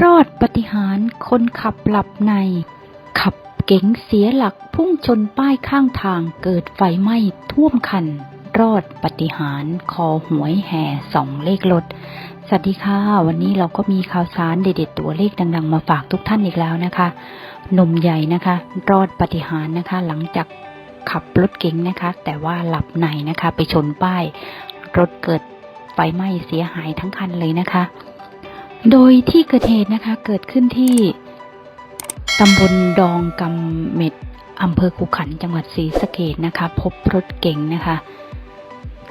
รอดปฏิหารคนขับหลับใน ขับเก๋งเสียหลักพุ่งชนป้ายข้างทางเกิดไฟไหม้ท่วมคัน รอดปฏิหารคอหวยแห่สองเลขรถสวัสดีค่ะ วันนี้เราก็มีข่าวสารเด็ดๆตัวเลขดัง ๆ มาฝากทุกท่านอีกแล้วนะคะหนุ่มใหญ่นะคะ รอดปฏิหารนะคะ หลังจากขับรถเก๋งนะคะ แต่ว่าหลับในนะคะ ไปชนป้าย รถเกิดไฟไหม้เสียหายทั้งคันเลยนะคะ โดยที่เกิดเหตุนะคะเกิดขึ้นที่ตำบลดองกำเม็ดอำเภอขุขันจังหวัดศรีสะเกดนะคะ พบรถเก๋งนะคะ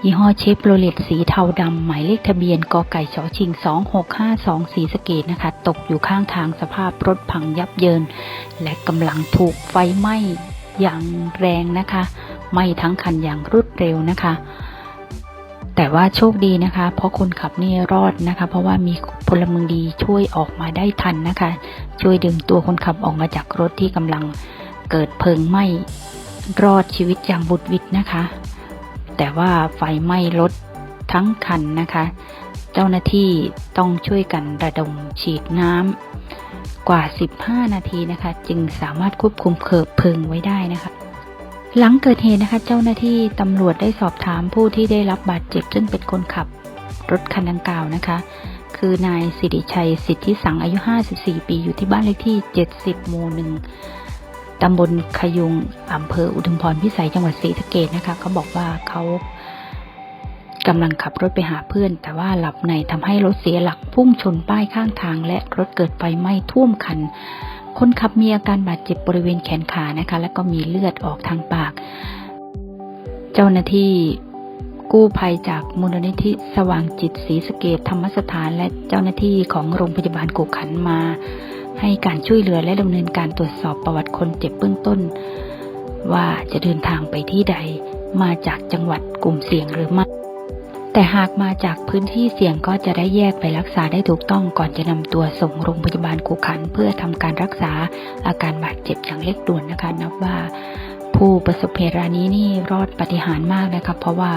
ยี่ห้อเชฟโรเลตสีเทาดำหมายเลขทะเบียนกไก่ชอชิง 2652สีสะเกดนะคะ ตกอยู่ข้างทางสภาพรถพังยับเยิน และกำลังถูกไฟไหม้อย่างแรงนะคะไหม้ทั้งคันอย่างรวดเร็วนะคะ แต่ว่าโชคดีนะคะ เพราะคนขับนี่รอดนะคะ เพราะว่ามี พลเมืองดีช่วยออกมาได้ทันนะคะ ช่วยดึงตัวคนขับออกมาจากรถที่กำลังเกิดเพลิงไหม้รอดชีวิตอย่างบุดวิดนะคะ แต่ว่าไฟไหม้รถทั้งคันนะคะ เจ้าหน้าที่ต้องช่วยกันระดมฉีดน้ำกว่า 15 นาทีนะคะ จึงสามารถควบคุมเพลิงไว้ได้นะคะ หลังเกิดเหตุนะคะ เจ้าหน้าที่ตำรวจได้สอบถามผู้ที่ได้รับบาดเจ็บ ซึ่งเป็นคนขับรถคันดังกล่าวนะคะ คือนายสิริชัยสิทธิสังอายุ 54 ปีอยู่ที่บ้านเลขที่ 70 หมู่หนึ่งตำบลขยุงอำเภออุทุมพรพิสัยจังหวัดศรีสะเกดนะคะเขาบอกว่าเขากำลังขับรถไปหาเพื่อน แต่ว่าหลับในทำให้รถเสียหลักพุ่งชนป้ายข้างทาง และรถเกิดไฟไหม้ท่วมคัน คนขับมีอาการบาดเจ็บบริเวณแขนขานะคะ แล้วก็มีเลือดออกทางปาก เจ้าหน้าที่ กู้ภัยจากมูลนิธิสว่างจิตศรีสเกดธรรมสถานและเจ้าหน้าที่ของโรงพยาบาลกุขันมา ให้การช่วยเหลือและดำเนินการตรวจสอบประวัติคนเจ็บเบื้องต้น ว่าจะเดินทางไปที่ใดมาจากจังหวัดกลุ่มเสี่ยงหรือไม่แต่หากมาจากพื้นที่เสี่ยงก็จะได้แยกไปรักษาได้ถูกต้องก่อนจะนำตัวส่งโรงพยาบาลกุขัน เพื่อทำการรักษาอาการบาดเจ็บอย่างเร่งด่วนนะคะ นับว่าผู้ประสบเหตุรายนี้นี่รอดปฏิหารมากนะคะ เพราะว่า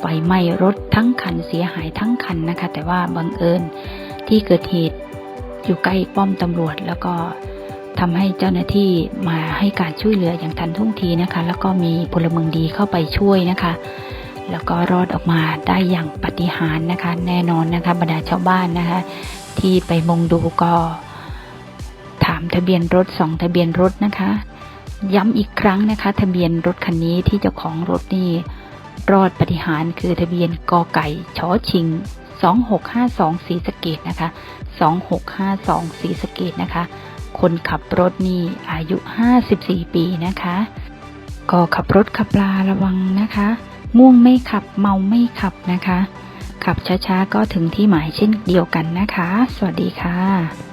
ไฟไหม้รถทั้งคันเสียหายทั้งคันนะคะ แต่ว่าบังเอิญที่เกิดเหตุอยู่ใกล้ป้อมตำรวจ แล้วก็ทำให้เจ้าหน้าที่มาให้การช่วยเหลืออย่างทันท่วงทีนะคะ แล้วก็มีพลเมืองดีเข้าไปช่วยนะคะ แล้วก็รอดออกมาได้อย่างปาฏิหารย์นะคะ แน่นอนนะคะบรรดาชาวบ้านนะคะ ที่ไปมงดูก็ถามทะเบียนรถสองทะเบียนรถนะคะ ย้ำอีกครั้งนะคะ ทะเบียนรถคันนี้ที่เจ้าของรถนี่ รอดปฏิหารคือทะเบียนกอไก่ชอชิง 2652สีสเกดนะคะ 2652สีสเกดนะคะ คนขับรถนี่อายุ 54 ปีนะคะ ก็ขับรถขับลาระวังนะคะ ง่วงไม่ขับเมาไม่ขับนะคะ ขับช้าๆก็ถึงที่หมายเช่นเดียวกันนะคะ สวัสดีค่ะ